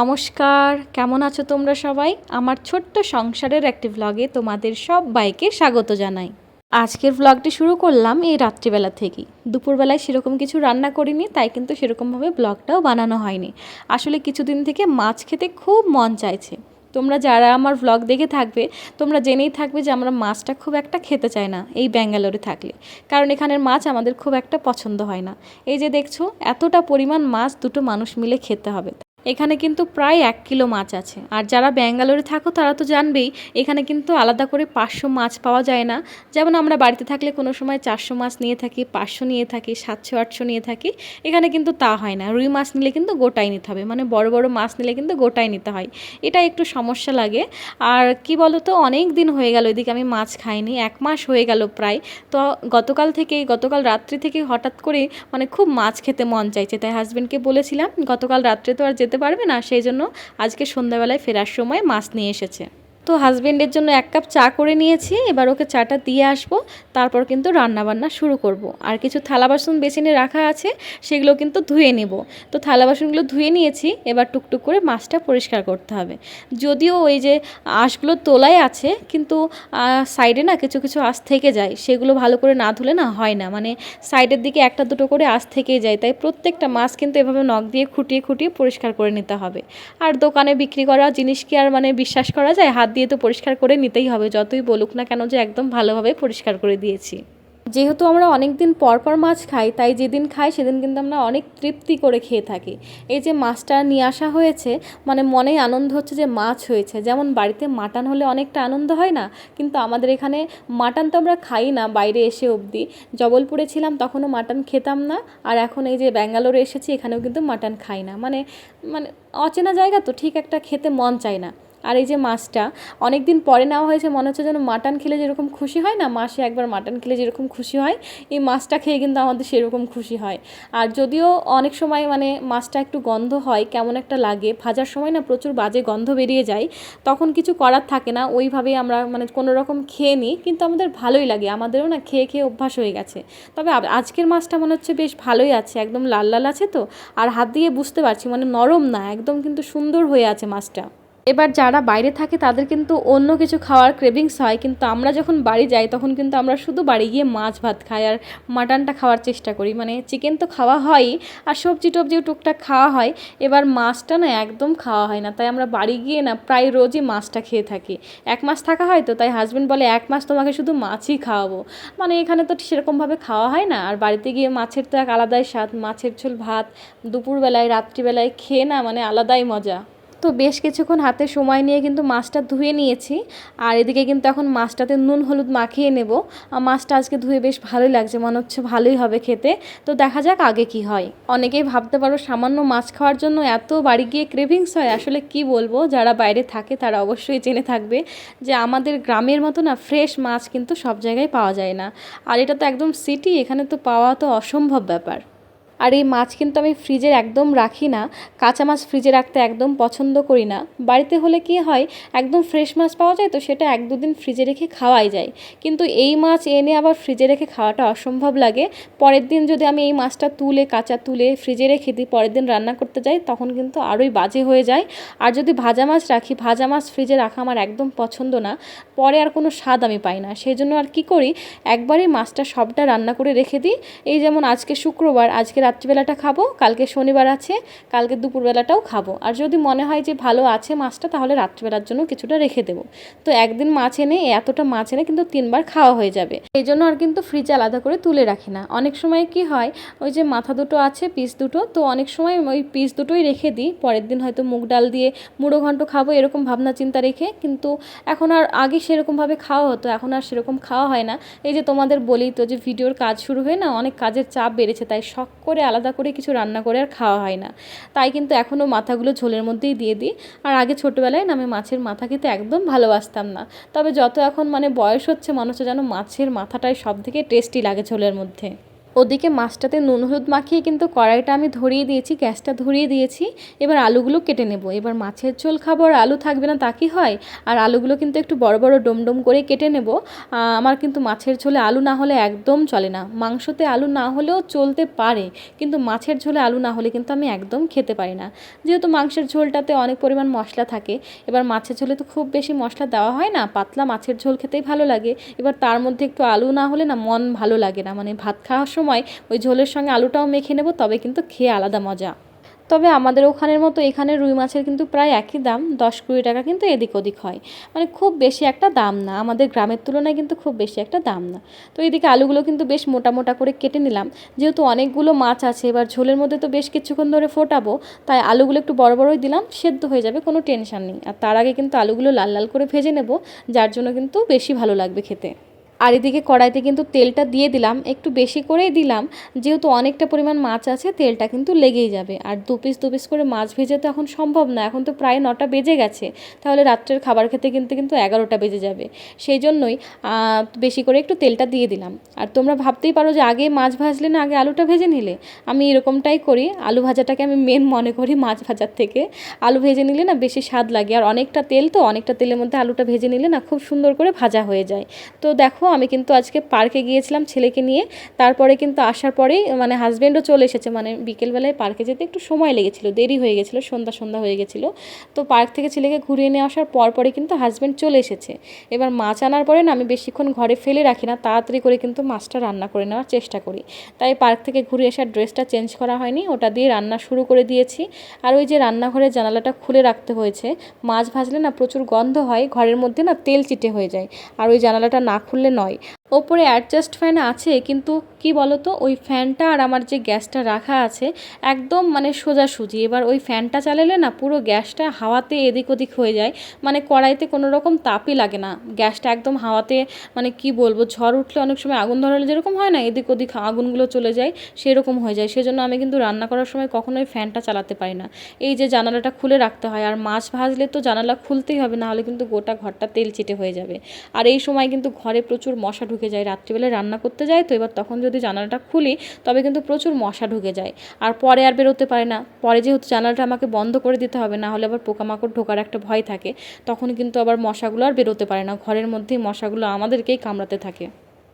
নমস্কার, কেমন আছো তোমরা সবাই? আমার ছোট্ট সংসারের একটি ভ্লগে তোমাদের সব বাইকে স্বাগত জানাই। আজকের ভ্লগটি শুরু করলাম এই রাত্রিবেলা থেকেই। দুপুরবেলায় সেরকম কিছু রান্না করিনি, তাই কিন্তু সেরকমভাবে ব্লগটাও বানানো হয়নি। আসলে কিছুদিন থেকে মাছ খেতে খুব মন চাইছে। তোমরা যারা আমার ভ্লগ দেখে থাকবে, তোমরা জেনেই থাকবে যে আমরা মাছটা খুব একটা খেতে চাই না, এই ব্যাঙ্গালোরে থাকলে। কারণ এখানের মাছ আমাদের খুব একটা পছন্দ হয় না। এই যে দেখছ, এতটা পরিমাণ মাছ দুটো মানুষ মিলে খেতে হবে। এখানে কিন্তু প্রায় এক কিলো মাছ আছে। আর যারা ব্যাঙ্গালোরে থাকো, তারা তো জানবেই, এখানে কিন্তু আলাদা করে পাঁচশো মাছ পাওয়া যায় না। যেমন আমরা বাড়িতে থাকলে কোনো সময় চারশো মাছ নিয়ে থাকি, পাঁচশো নিয়ে থাকি, সাতশো, আটশো নিয়ে থাকি। এখানে কিন্তু তা হয় না। রুই মাছ নিলে কিন্তু গোটাই নিতে হবে। মানে বড় বড় মাছ নিলে কিন্তু গোটাই নিতে হয়। এটা একটু সমস্যা লাগে। আর কি বলো তো অনেক দিন হয়ে গেল, এদিকে আমি মাছ খাইনি। এক মাস হয়ে গেল প্রায়। তো গতকাল থেকে, গতকাল রাত্রি থেকে হঠাৎ করে মানে খুব মাছ খেতে মন চাইছে। তাই হাজব্যান্ডকে বলেছিলাম, গতকাল রাত্রে তো আর যেতে পারবে না সেই জন্য আজকে সন্ধ্যাবেলায় ফেরার সময় মাছ নিয়ে এসেছে। তো হাজবেন্ডের জন্য এক কাপ চা করে নিয়েছি, এবার ওকে চাটা দিয়ে আসব, তারপর কিন্তু রান্না বান্না শুরু করব। আর কিছু থালা বাসন বেসিনে রাখা আছে, সেগুলো কিন্তু ধুয়ে নেব। তো থালা বাসনগুলো ধুয়ে নিয়েছি, এবার টুকটুক করে মাছটা পরিষ্কার করতে হবে। যদিও ওই যে আঁশগুলো তোলাই আছে, কিন্তু সাইডে না কিছু কিছু আঁশ থেকে যায়, সেগুলো ভালো করে না ধুলে না হয় না। মানে সাইডের দিকে একটা দুটো করে আঁশ থেকেই যায়, তাই প্রত্যেকটা মাছ কিন্তু এভাবে নখ দিয়ে খুঁটিয়ে খুঁটিয়ে পরিষ্কার করে নিতে হবে। আর দোকানে বিক্রি করা জিনিস কি আর মানে বিশ্বাস করা যায়? হাত দিয়ে তো পরিষ্কার করে নিতেই হবে, যতই বলুক না কেন যে একদম ভালোভাবে পরিষ্কার করে দিয়েছি। যেহেতু আমরা অনেক দিন পর পর মাছ খাই, তাই যেদিন খাই সেদিন কিন্তু আমরা অনেক তৃপ্তি করে খেয়ে থাকি। এই যে মাছটা নিয়ে আসা হয়েছে মানে মনে আনন্দ হচ্ছে যে মাছ হয়েছে। যেমন বাড়িতে মাটন হলে অনেকটা আনন্দ হয় না? কিন্তু আমাদের এখানে মাটন তো আমরা খাই না বাইরে এসে অবধি। জবলপুরে ছিলাম তখনও মাটন খেতাম না, আর এখন এই যে ব্যাঙ্গালোরে এসেছি এখানেও কিন্তু মাটন খাই না। মানে মানে অচেনা জায়গা তো, ঠিক একটা খেতে মন চায় না। আর এই যে মাছটা অনেক দিন পরে নেওয়া হয়েছে, মনে হচ্ছে যেন মাটন খেলে যেরকম খুশি হয় না, মাসে একবার মাটন খেলে যেরকম খুশি হয়, এই মাছটা খেয়ে কিন্তু আমাদের সেরকম খুশি হয়। আর যদিও অনেক সময় মানে মাছটা একটু গন্ধ হয়, কেমন একটা লাগে, ভাজার সময় না প্রচুর বাজে গন্ধ বেরিয়ে যায়, তখন কিছু করার থাকে না, ওইভাবেই আমরা মানে কোনো রকম খেয়ে নিই, কিন্তু আমাদের ভালোই লাগে, আমাদেরও না খেয়ে খেয়ে অভ্যাস হয়ে গেছে। তবে আজকের মাছটা মনে হচ্ছে বেশ ভালোই আছে, একদম লাল লাল আছে তো, আর হাত দিয়ে বুঝতে পারছি মানে নরম না, একদম কিন্তু সুন্দর হয়ে আছে মাছটা। এবার যারা বাইরে থাকে, তাদের কিন্তু অন্য কিছু খাওয়ার ক্রেভিংস হয়। কিন্তু আমরা যখন বাড়ি যাই, তখন কিন্তু আমরা শুধু বাড়ি গিয়ে মাছ ভাত খাই আর মাটনটা খাওয়ার চেষ্টা করি। মানে চিকেন তো খাওয়া হয়ই আর সবজি টবজিও টুকটাক খাওয়া হয়। এবার মাছটা না একদম খাওয়া হয় না। তাই আমরা বাড়ি গিয়ে না প্রায় রোজই মাছটা খেয়ে থাকি। এক মাস থাকা হয় তো, তাই হাজব্যান্ড বলে, এক মাস তোমাকে শুধু মাছই খাওয়াবো। মানে এখানে তো সেরকমভাবে খাওয়া হয় না। আর বাড়িতে গিয়ে মাছের তো এক আলাদাই স্বাদ। মাছের ঝোল ভাত, দুপুরবেলায়, রাত্রিবেলায় খেয়ে না মানে আলাদাই মজা। তো বেশ কিছুক্ষণ হাতে সময় নিয়ে কিন্তু মাছটা ধুয়ে নিয়েছি। আর এদিকে কিন্তু এখন মাছটাতে নুন, হলুদ মাখিয়ে নেব। আর মাছটা আজকে ধুয়ে বেশ ভালোই লাগছে, মনে হচ্ছে ভালোই হবে খেতে। তো দেখা যাক আগে কি হয়। অনেকেই ভাবতে পারো সামান্য মাছ খাওয়ার জন্য এত বাড়ি গিয়ে ক্রেভিংস হয়, আসলে কি বলব? যারা বাইরে থাকে তারা অবশ্যই জেনে থাকবে যে আমাদের গ্রামের মতো না ফ্রেশ মাছ কিন্তু সব জায়গায় পাওয়া যায় না। আর এটা তো একদম সিটি এখানে তো পাওয়া তো অসম্ভব ব্যাপার। আর এই মাছ কিন্তু আমি ফ্রিজে একদম রাখি না। কাঁচা মাছ ফ্রিজে রাখতে একদম পছন্দ করি না। বাড়িতে হলে কি হয়, একদম ফ্রেশ মাছ পাওয়া যায় তো সেটা এক দুদিন ফ্রিজে রেখে খাওয়াই যায়। কিন্তু এই মাছ এনে আবার ফ্রিজে রেখে খাওয়াটা অসম্ভব লাগে। পরের দিন যদি আমি এই মাছটা তুলে, কাঁচা তুলে ফ্রিজে রেখে দিই, পরের দিন রান্না করতে যাই, তখন কিন্তু আরোই বাজে হয়ে যায়। আর যদি ভাজা মাছ রাখি, ভাজা মাছ ফ্রিজে রাখা আমার একদম পছন্দ না। পরে আর কোনো স্বাদ আমি পাই না। সেই জন্য আর কি করি একবারই মাছটা সবটা রান্না করে রেখে দিই। এই যেমন আজকে শুক্রবার, আজকে রাত্রিবেলাটা খাব, কালকে শনিবার আছে, কালকে দুপুরবেলাটাও খাব। আর যদি মনে হয় যে ভালো আছে মাছটা, তাহলে রাত্রিবেলার জন্য কিছুটা রেখে দেবো। তো একদিন মাছ এনে এতটা মাছ এনে কিন্তু তিনবার খাওয়া হয়ে যাবে। এই জন্য আর কিন্তু ফ্রিজে আলাদা করে তুলে রাখি না। অনেক সময় কি হয়, ওই যে মাথা দুটো আছে পিস দুটো, তো অনেক সময় ওই পিস দুটোই রেখে দিই। পরের দিন হয়তো মুগ ডাল দিয়ে মুড়ো ঘন্ট খাব, এরকম ভাবনা চিন্তা রেখে। কিন্তু এখন আর আগে সেরকমভাবে খাওয়া হতো, এখন আর সেরকম খাওয়া হয় না। এই যে তোমাদের বলি তো যে ভিডিওর কাজ শুরু হয়ে না, অনেক কাজের চাপ বেড়েছে, তাই শখ করে, আলাদা করে কিছু রান্না করে আর খাওয়া হয় না। তাই কিন্তু এখনও মাথাগুলো ঝোলের মধ্যেই দিয়ে দিই। আর আগে ছোটোবেলায় না আমি মাছের মাথা খেতে একদম ভালোবাসতাম না। তবে যত এখন মানে বয়স হচ্ছে মানুষের যেন মাছের মাথাটাই সব থেকে টেস্টি লাগে ঝোলের মধ্যে। ওদিকে মাছটাতে নুন হলুদ মাখিয়ে কিন্তু কড়াইটা আমি ধরিয়ে দিয়েছি, গ্যাসটা ধরিয়ে দিয়েছি। এবার আলুগুলো কেটে নেব। এবার মাছের ঝোল খাব আর আলু থাকবে না তা কি হয়? আর আলুগুলো কিন্তু একটু বড় বড় ডোম ডোম করে কেটে নেব। আমার কিন্তু মাছের ঝোলে আলু না হলে একদম চলে না। মাংসতে আলু না হলেও চলতে পারে, কিন্তু মাছের ঝোলে আলু না হলে কিন্তু আমি একদম খেতে পারি না। যেহেতু মাংসের ঝোলটাতে অনেক পরিমাণ মশলা থাকে, এবার মাছের ঝোলে তো খুব বেশি মশলা দেওয়া হয় না, পাতলা মাছের ঝোল খেতেই ভালো লাগে। এবার তার মধ্যে একটু আলু না হলে না মন ভালো লাগে না মানে ভাত খাওয়ার সময় ওই ঝোলের সঙ্গে আলুটাও মেখে নেব, তবে কিন্তু খেয়ে আলাদা মজা। তবে আমাদের ওখানের মতো এখানে রুই মাছের কিন্তু প্রায় একই দাম, দশ কুড়ি টাকা কিন্তু এদিক ওদিক হয়। মানে খুব বেশি একটা দাম না, আমাদের গ্রামের তুলনায় কিন্তু খুব বেশি একটা দাম না। তো এদিকে আলুগুলো কিন্তু বেশ মোটা মোটা করে কেটে নিলাম। যেহেতু অনেকগুলো মাছ আছে, এবার ঝোলের মধ্যে তো বেশ কিছুক্ষণ ধরে ফোটাবো, তাই আলুগুলো একটু বড় বড়ই দিলাম, সেদ্ধ হয়ে যাবে, কোনো টেনশন নেই। আর তার আগে কিন্তু আলুগুলো লাল লাল করে ভেজে নেব, যার জন্য কিন্তু বেশি ভালো লাগবে খেতে। আর এদিকে কড়াইতে কিন্তু তেলটা দিয়ে দিলাম, একটু বেশি করেই দিলাম, যেহেতু অনেকটা পরিমাণ মাছ আছে, তেলটা কিন্তু লেগেই যাবে। আর দু পিস দু পিস করে মাছ ভেজে তো এখন সম্ভব না, এখন তো প্রায় নটা বেজে গেছে, তাহলে রাত্রের খাবার খেতে কিন্তু কিন্তু এগারোটা বেজে যাবে। সেই জন্যই বেশি করে একটু তেলটা দিয়ে দিলাম। আর তোমরা ভাবতেই পারো যে আগে মাছ ভাজলে না, আগে আলুটা ভেজে নিলে? আমি এরকমটাই করি, আলু ভাজাটাকে আমি মেন মনে করি মাছ ভাজার থেকে। আলু ভেজে নিলে না বেশি স্বাদ লাগে, আর অনেকটা তেল তো, অনেকটা তেলের মধ্যে আলুটা ভেজে নিলে না খুব সুন্দর করে ভাজা হয়ে যায়। তো দেখো আমি কিন্তু আজকে পার্কে গিয়েছিলাম ছেলেকে নিয়ে। তারপরে কিন্তু আসার পরেই মানে হাজব্যান্ডও চলে এসেছে। মানে বিকেলবেলায় পার্কে যেতে একটু সময় লেগেছিলো, দেরি হয়ে গেছিল, সন্ধ্যা সন্ধ্যা হয়ে গেছিল। তো পার্ক থেকে ছেলেকে ঘুরিয়ে নিয়ে আসার পর পরে কিন্তু হাজব্যান্ড চলে এসেছে। এবার মাছ আনার পরে না আমি বেশিক্ষণ ঘরে ফেলে রাখি না, তাড়াতাড়ি করে কিন্তু মাছটা রান্না করে নেওয়ার চেষ্টা করি। তাই পার্ক থেকে ঘুরে আসার ড্রেসটা চেঞ্জ করা হয়নি, ওটা দিয়ে রান্না শুরু করে দিয়েছি। আর ওই যে রান্নাঘরের জানালাটা খুলে রাখতে হয়েছে, মাছ ভাজলে না প্রচুর গন্ধ হয়, ঘরের মধ্যে না তেল চিটে হয়ে যায়। আর ওই জানালাটা না খুললে noi. ওপরে অ্যাডজাস্ট ফ্যান আছে, কিন্তু কি বলতো, ওই ফ্যানটা আর আমার যে গ্যাসটা রাখা আছে, একদম মানে সোজাসুজি। এবার ওই ফ্যানটা চালালে না, পুরো গ্যাসটা হাওয়াতে এদিক ওদিক হয়ে যায়। মানে কড়াইতে কোনো রকম তাপই লাগে না। গ্যাসটা একদম হাওয়াতে মানে কি বলব, ঝড় উঠলে অনেক সময় আগুন ধরালে যেরকম হয় না, এদিক ওদিক আগুনগুলো চলে যায়, সেরকম হয়ে যায়। সেজন্য আমি কিন্তু রান্না করার সময় কখনোই ফ্যানটা চালাতে পারি না। এই যে জানালাটা খুলে রাখতে হয়, আর মাছ ভাজলে তো জানালা খুলতেই হবে না হলে কিন্তু গোটা ঘরটা তেল চিটে হয়ে যাবে। আর এই সময় কিন্তু ঘরে প্রচুর মশা ঢুকে যায়, রাত্রিবেলায় রান্না করতে যায় তো, এবার তখন যদি জানালাটা খুলি তবে কিন্তু প্রচুর মশা ঢুকে যায়। আর পরে আর বেরোতে পারে না। পরে যেহেতু জানালাটা আমাকে বন্ধ করে দিতে হবে, না হলে আবার পোকামাকড় ঢোকার একটা ভয় থাকে, তখন কিন্তু আবার মশাগুলো আর বেরোতে পারে না। ঘরের মধ্যেই মশাগুলো আমাদেরকেই কামড়াতে থাকে।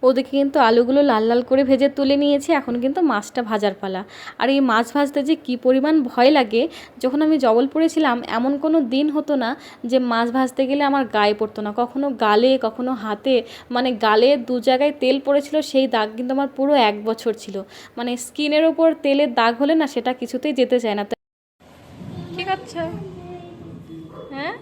ওদিকে কিন্তু আলুগুলো লাল লাল করে ভেজে তুলে নিয়েছি এখন কিন্তু মাছটা ভাজার পালা। আর এই মাছ ভাজতে যে কী পরিমাণ ভয় লাগে যখন আমি জবলপুরে ছিলাম এমন কোনো দিন হতো না যে মাছ ভাজতে গেলে আমার গায়ে পড়তো না। কখনো গালে কখনো হাতে মানে গালে দু জায়গায় তেল পড়েছিল সেই দাগ কিন্তু আমার পুরো এক বছর ছিল। মানে স্কিনের ওপর তেলের দাগ হলে না সেটা কিছুতেই যেতে চায় না। কি করছ হ্যাঁ?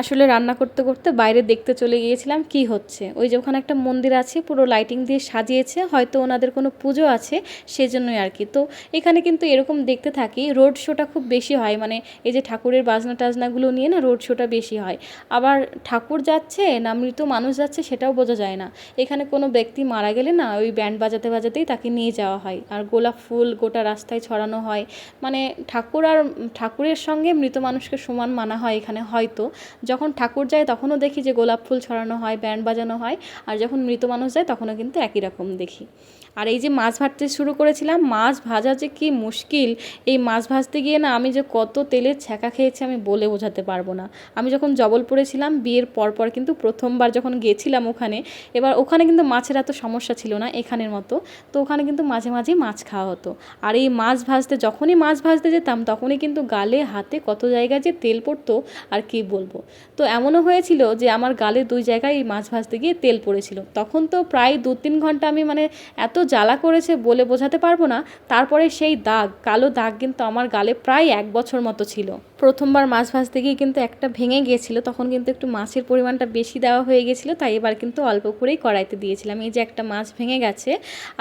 আসলে রান্না করতে করতে বাইরে দেখতে চলে গিয়েছিলাম কি হচ্ছে। ওই যে ওখানে একটা মন্দির আছে, পুরো লাইটিং দিয়ে সাজিয়েছে, হয়তো ওনাদের কোনো পুজো আছে, সেজন্যই আর কি। তো এখানে কিন্তু এরকম দেখতে থাকি রোড শোটা খুব বেশি হয় মানে এই যে ঠাকুরের বাজনা টাজনাগুলো নিয়ে না রোড শোটা বেশি হয়। আবার ঠাকুর যাচ্ছে না মৃত মানুষ যাচ্ছে সেটাও বোঝা যায় না। এখানে কোনো ব্যক্তি মারা গেলে না ওই ব্যান্ড বাজাতে বাজাতেই তাকে নিয়ে যাওয়া হয়। আর গোলাপ ফুল গোটা রাস্তায় ছড়ানো হয়। মানে ঠাকুর আর, ঠাকুরের সঙ্গে মৃত মানুষকে সমান মানা হয় এখানে হয়তো। যখন ঠাকুর যায় তখনও দেখি যে গোলাপ ফুল ছড়ানো হয়, ব্যান্ড বাজানো হয় আর যখন মৃত মানুষ যায় তখনও কিন্তু একই রকম দেখি। আর এই যে মাছ ভাজতে শুরু করেছিলাম, মাছ ভাজা যে কি মুশকিল, এই মাছ ভাজতে গিয়ে না আমি যে কত তেলের ছ্যাঁকা খেয়েছি আমি বলে বোঝাতে পারব না। আমি যখন জবলপুরে ছিলাম, বিয়ের পর পর কিন্তু প্রথমবার যখন গেছিলাম ওখানে, এবার ওখানে কিন্তু মাছের এত সমস্যা ছিল না এখানের মতো, তো ওখানে কিন্তু মাঝে মাঝে মাছ খাওয়া হতো। আর এই মাছ ভাজতে, যখনই মাছ ভাজতে যেতাম তখনই কিন্তু গালে, হাতে কত জায়গায় যে তেল পড়তো, আর কি বলব? তো এমনও হয়েছিল যে আমার গালে দুই জায়গায় মাছ ভাজতে গিয়ে তেল পড়েছিল। তখন তো প্রায় দু তিন ঘণ্টা আমি মানে এত জ্বালা করেছে বলে বোঝাতে পারব না। তারপরে সেই দাগ, কালো দাগ কিন্তু আমার গালে প্রায় এক বছর মতো ছিল। প্রথমবার মাছ ভাজতে গিয়ে কিন্তু একটা ভেঙে গিয়েছিল, তখন কিন্তু একটু মাছের পরিমাণটা বেশি দেওয়া হয়ে গেছিল তাই এবার কিন্তু অল্প করেই কড়াইতে দিয়েছিলাম। এই যে একটা মাছ ভেঙে গেছে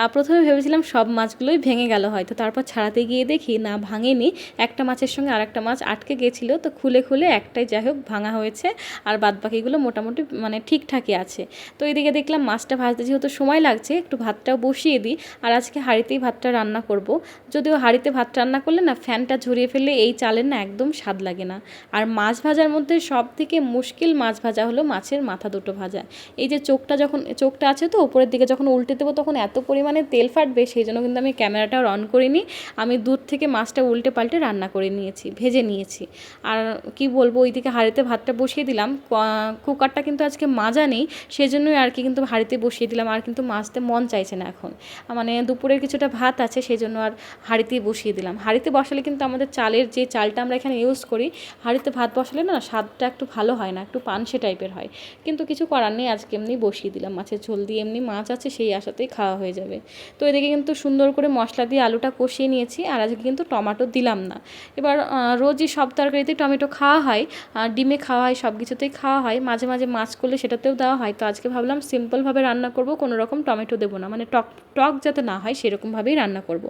আর প্রথমে ভেবেছিলাম সব মাছগুলোই ভেঙে গেল হয়তো। তারপর ছাড়াতে গিয়ে দেখি, না, ভাঙেনি। একটা মাছের সঙ্গে আর একটা মাছ আটকে গেছিল তো খুলে খুলে একটাই যাই হোক ভাঙা হয়েছে আর বাদ বাকিগুলো মোটামুটি মানে ঠিকঠাকই আছে। তো এদিকে দেখলাম মাছটা ভাজতে যেহেতু সময় লাগছে, একটু ভাতটাও বসিয়ে দিই। আর আজকে হাঁড়িতেই ভাতটা রান্না করব। যদিও হাঁড়িতে ভাত রান্না করলে না ফ্যানটা ঝরিয়ে ফেললে এই চালের না একদম স্বাদ লাগে না। আর মাছ ভাজার মধ্যে সব থেকে মুশকিল মাছ ভাজা হলো মাছের মাথা দুটো ভাজা। এই যে চোখটা যখন, চোখটা আছে তো উপরের দিকে যখন উল্টে দেবো তখন এত পরিমাণে তেল ফাটবে সেই জন্য কিন্তু আমি ক্যামেরাটা অন করিনি। আমি দূর থেকে মাছটা উল্টে পাল্টে রান্না করে নিয়েছি, ভেজে নিয়েছি। আর কি বলব, ওইদিকে হাঁড়িতে ভাতটা বসিয়ে দিলাম। কুকারটা কিন্তু আজকে মাজা নেই সেই জন্যই আর কি কিন্তু হাঁড়িতে বসিয়ে দিলাম। আর কিন্তু মাজতে মন চাইছে না এখন। মানে দুপুরের কিছুটা ভাত আছে সেই জন্য আর হাঁড়িতেই বসিয়ে দিলাম। হাঁড়িতে বসালে কিন্তু আমাদের চালের যে চালটা আমরা এখানে ইউজ করি, হাঁড়িতে ভাত বসালে না স্বাদটা একটু ভালো হয় না, একটু পানসে টাইপের হয়। কিন্তু কিছু করার নেই, আজকে এমনি বসিয়ে দিলাম। মাছের ঝোল দিয়ে এমনি মাছ আছে, সেই আশাতেই খাওয়া হয়ে যাবে। তো এদিকে কিন্তু সুন্দর করে মশলা দিয়ে আলুটা কষিয়ে নিয়েছি, আর আজকে কিন্তু টমেটো দিলাম না। এবার রোজই সব তরকারিতে টমেটো খাওয়া হয়, আর ডিমে খাওয়া হয় সব কিছুতেই খাওয়া হয়। মাঝে মাঝে মাছ করলে সেটাতেও দেওয়া হয়। তো আজকে ভাবলাম সিম্পলভাবে রান্না করব, কোনো রকম টমেটো দেবো না। মানে টক টক যাতে না হয় সেরকমভাবেই রান্না করব।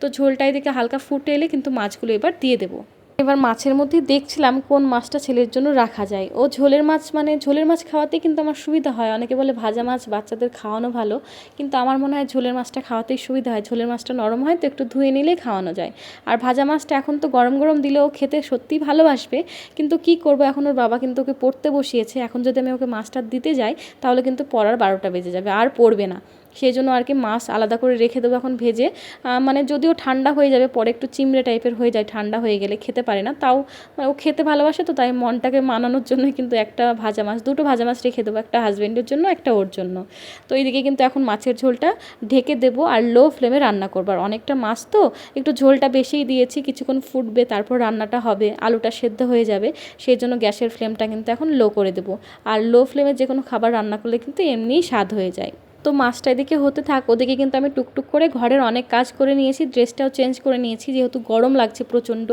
তো ঝোলটা এদিকে হালকা ফুটে এলে কিন্তু মাছগুলো এবার দিয়ে দেবো। এবার মাছের মধ্যে দেখছিলাম কোন মাছটা ছেলের জন্য রাখা যায়। ও ঝোলের মাছ মানে ঝোলের মাছ খাওয়াতেই কিন্তু আমার সুবিধা হয়। অনেকে বলে ভাজা মাছ বাচ্চাদের খাওয়ানো ভালো, কিন্তু আমার মনে হয় ঝোলের মাছটা খাওয়াতেই সুবিধা হয়। ঝোলের মাছটা নরম হয় তো একটু ধুয়ে নিলেই খাওয়ানো যায়। আর ভাজা মাছটা এখন তো গরম গরম দিলেও খেতে সত্যিই ভালোবাসবে, কিন্তু কি করব? এখন ওর বাবা কিন্তু ওকে পড়তে বসিয়েছে। এখন যদি আমি ওকে মাছটা দিতে যাই, তাহলে কিন্তু পড়ার বারোটা বেজে যাবে, আর পড়বে না। সেই জন্য আর কি মাছ আলাদা করে রেখে দেবো এখন ভেজে। মানে যদিও ঠান্ডা হয়ে যাবে, পরে একটু চিমড়ে টাইপের হয়ে যায়, ঠান্ডা হয়ে গেলে খেতে পারে না। তাও মানে ও খেতে ভালোবাসে তো, তাই মনটাকে মানানোর জন্যই কিন্তু একটা ভাজা মাছ, দুটো ভাজা মাছ রেখে দেবো, একটা হাজব্যান্ডের জন্য, একটা ওর জন্য। তো এইদিকে কিন্তু এখন মাছের ঝোলটা ঢেকে দেবো আর লো ফ্লেমে রান্না করব। আর অনেকটা মাছ তো, একটু ঝোলটা বেশিই দিয়েছি, কিছুক্ষণ ফুটবে, তারপর রান্নাটা হবে, আলুটা সেদ্ধ হয়ে যাবে, সেই জন্য গ্যাসের ফ্লেমটা কিন্তু এখন লো করে দেবো। আর লো ফ্লেমে যে কোনো খাবার রান্না করলে কিন্তু এমনিই স্বাদ হয়ে যায়। তো মাছটা এদিকে হতে থাক, ওদিকে কিন্তু আমি টুকটুক করে ঘরের অনেক কাজ করে নিয়েছি, ড্রেসটাও চেঞ্জ করে নিয়েছি, যেহেতু গরম লাগছে প্রচণ্ড।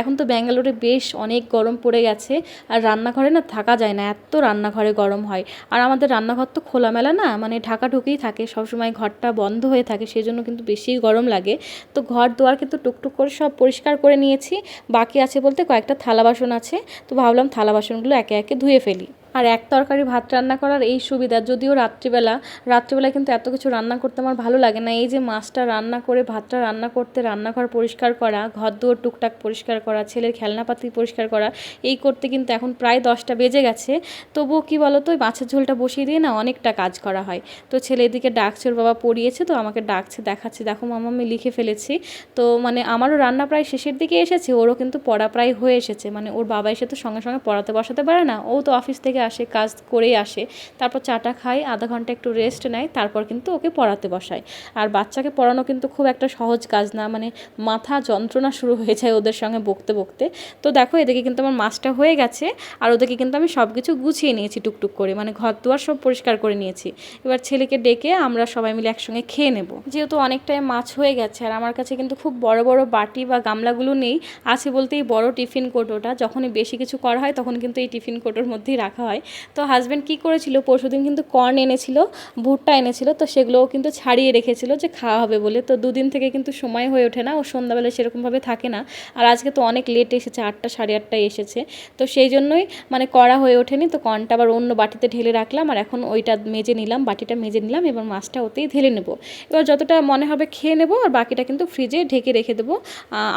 এখন তো ব্যাঙ্গালোরে বেশ অনেক গরম পড়ে গেছে, আর রান্নাঘরে না থাকা যায় না, এত রান্নাঘরে গরম হয়। আর আমাদের রান্নাঘর তো খোলামেলা না মানে ঢাকা ঢুকেই থাকে, সবসময় ঘরটা বন্ধ হয়ে থাকে সেই জন্য কিন্তু বেশি গরম লাগে। তো ঘর দুয়ার কিন্তু টুকটুক করে সব পরিষ্কার করে নিয়েছি, বাকি আছে বলতে কয়েকটা থালা বাসন আছে, তো ভাবলাম থালা বাসনগুলো একে একে ধুয়ে ফেলি। আর এক তরকারি ভাত রান্না করার এই সুবিধা, যদিও রাত্রিবেলা রাত্রিবেলা কিন্তু এত কিছু রান্না করতে আমার ভালো লাগে না। এই যে মাছটা রান্না করে, ভাতটা রান্না করতে রান্নাঘর পরিষ্কার করা ঘর দুয়ার টুকটাক পরিষ্কার করা, ছেলের খেলনাপাতি পরিষ্কার করা, এই করতে কিন্তু এখন প্রায় দশটা বেজে গেছে। তবুও কি বলো তো ওই মাছের ঝোলটা বসিয়ে দিয়ে না অনেকটা কাজ করা হয়। তো ছেলে এদিকে ডাকছে, ওর বাবা পড়িয়েছে, তো আমাকে ডাকছে, দেখাচ্ছে, দেখো মামা আমি লিখে ফেলেছি। তো মানে আমারও রান্না প্রায় শেষের দিকে এসেছে, ওরও কিন্তু পড়া প্রায় হয়ে এসেছে। মানে ওর বাবা এসে তো সঙ্গে সঙ্গে পড়াতে বসাতে পারে না, ও তো অফিস থেকে আসে, কাজ করেই আসে। তারপর চাটা খায়, আধা ঘণ্টা একটু রেস্ট নেয়, তারপর কিন্তু ওকে পড়াতে বসায়। আর বাচ্চাকে পড়ানো কিন্তু খুব একটা সহজ কাজ না মানে মাথা যন্ত্রণা শুরু হয়ে যায় ওদের সঙ্গে বকতে বকতে। তো দেখো, এদিকে কিন্তু আমার মাছটা হয়ে গেছে, আর ওদেরকে কিন্তু আমি সব কিছু গুছিয়ে নিয়েছি টুকটুক করে মানে ঘর দুয়ার সব পরিষ্কার করে নিয়েছি। এবার ছেলেকে ডেকে আমরা সবাই মিলে একসঙ্গে খেয়ে নেব। যেহেতু অনেকটাই মাছ হয়ে গেছে, আর আমার কাছে কিন্তু খুব বড় বড় বাটি বা গামলাগুলো নেই, আছে বলতে এই বড় টিফিন কোটোটা। যখনই বেশি কিছু করা হয়, তখন কিন্তু এই টিফিন কোটোর মধ্যেই রাখা হয়। তো হাজব্যান্ড কী করেছিল? পরশুদিন কিন্তু কর্ন এনেছিল, ভুট্টা এনেছিল, তো সেগুলোও কিন্তু ছাড়িয়ে রেখেছিল যে খাওয়া হবে বলে। তো দুদিন থেকে কিন্তু সময় হয়ে ওঠে না, ও সন্ধ্যাবেলা সেরকমভাবে থাকে না। আর আজকে তো অনেক লেট এসেছে, আটটা, সাড়ে আটটায় এসেছে। তো সেই জন্যই মানে করা হয়ে ওঠেনি, তো কর্নটা আবার অন্য বাটিতে ঢেলে রাখলাম। আর এখন ওইটা মেজে নিলাম, বাটিটা মেজে নিলাম, এবার মাছটা ওতেই ঢেলে নেব। এবার যতটা মনে হবে খেয়ে নেব, আর বাকিটা কিন্তু ফ্রিজে ঢেকে রেখে দেবো।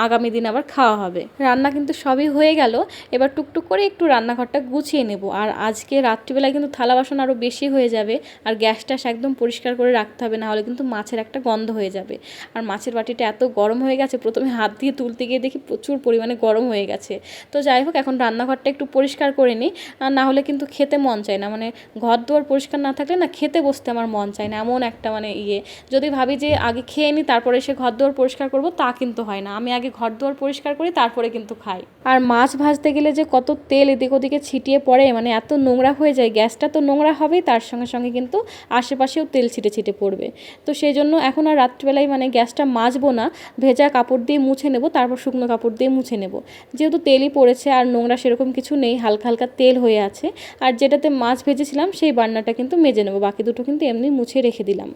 আগামী দিন আবার খাওয়া হবে। রান্না কিন্তু সবই হয়ে গেল, এবার টুকটুক করে একটু রান্নাঘরটা গুছিয়ে নেব। আর আজকে রাত্রিবেলায় কিন্তু থালা বাসন আরও বেশি হয়ে যাবে আর গ্যাস একদম পরিষ্কার করে রাখতে হবে না হলে কিন্তু মাছের একটা গন্ধ হয়ে যাবে। আর মাছের বাটিটা এত গরম হয়ে গেছে, প্রথমে হাত দিয়ে তুলতে গিয়ে দেখি প্রচুর পরিমাণে গরম হয়ে গেছে। তো যাই হোক, এখন রান্নাঘরটা একটু পরিষ্কার করে নিই, আর না হলে কিন্তু খেতে মন চায় না। মানে ঘর দুয়ার পরিষ্কার না থাকলে না খেতে বসতে আমার মন চায় না, এমন একটা মানে ইয়ে। যদি ভাবি যে আগে খেয়ে নিই, তারপরে এসে ঘর দুয়ার পরিষ্কার করব, তা কিন্তু হয় না। আমি আগে ঘর দুয়ার পরিষ্কার করি, তারপরে কিন্তু খাই। আর মাছ ভাজতে গেলে যে কত তেল এদিক ওদিকে ছিটিয়ে পড়ে মানে এত এত নোংরা হয়ে যায়, গ্যাসটা তো নোংরা হবেই, তার সঙ্গে সঙ্গে কিন্তু আশেপাশেও তেল ছিটে ছিটে পড়বে। তো সেই জন্য এখন আর রাত্রিবেলায় মানে গ্যাসটা মাজবো না, ভেজা কাপড় দিয়ে মুছে নেব, তারপর শুকনো কাপড় দিয়ে মুছে নেব। যেহেতু তেলই পড়েছে আর নোংরা সেরকম কিছু নেই, হালকা হালকা তেল হয়ে আছে। আর যেটাতে মাছ ভেজেছিলাম, সেই বান্নাটা কিন্তু মেজে নেব, বাকি দুটো কিন্তু এমনি মুছে রেখে দিলাম।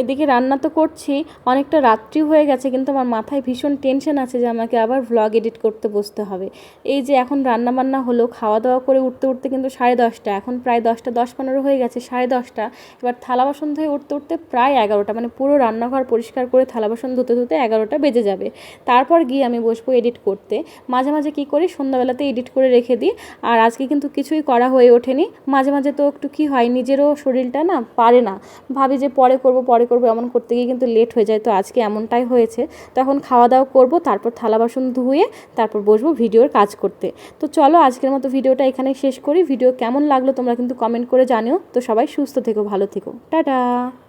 এদিকে রান্না তো করছি, অনেকটা রাত্রি হয়ে গেছে, কিন্তু আমার মাথায় ভীষণ টেনশন আছে যে আমাকে আবার ভ্লগ এডিট করতে বসতে হবে। এই যে এখন রান্না বান্না হলো খাওয়া দাওয়া করে উঠতে উঠতে কিন্তু সাড়ে দশটা, এখন প্রায় দশটা, দশ পনেরো হয়ে গেছে, সাড়ে দশটা। এবার থালা বাসন ধুয়ে উঠতে উঠতে প্রায় এগারোটা মানে পুরো রান্নাঘর পরিষ্কার করে থালা বাসন ধুতে ধুতে এগারোটা বেজে যাবে। তারপর গিয়ে আমি বসবো এডিট করতে। মাঝে মাঝে কী করি, সন্ধ্যাবেলাতে এডিট করে রেখে দিই, আর আজকে কিন্তু কিছুই করা হয়ে ওঠেনি। মাঝে মাঝে তো একটু কী হয়, নিজেরও শরীরটা না পারে না। ভাবি যে পরে করব, পরে করব, এমন করতে গিয়ে কিন্তু লেট হয়ে যায়। তো আজকে এমনটাই হয়েছে। তখন খাওয়া দাওয়া করব, তারপর থালা বাসন ধুয়ে তারপর বসবো ভিডিওর কাজ করতে। তো চলো আজকের মতো ভিডিওটা এখানে শেষ করি। ভিডিও কেমন লাগল তোমরা কিন্তু কমেন্ট করে জানিও। তো সবাই সুস্থ থেকো, ভালো থেকো। টাটা!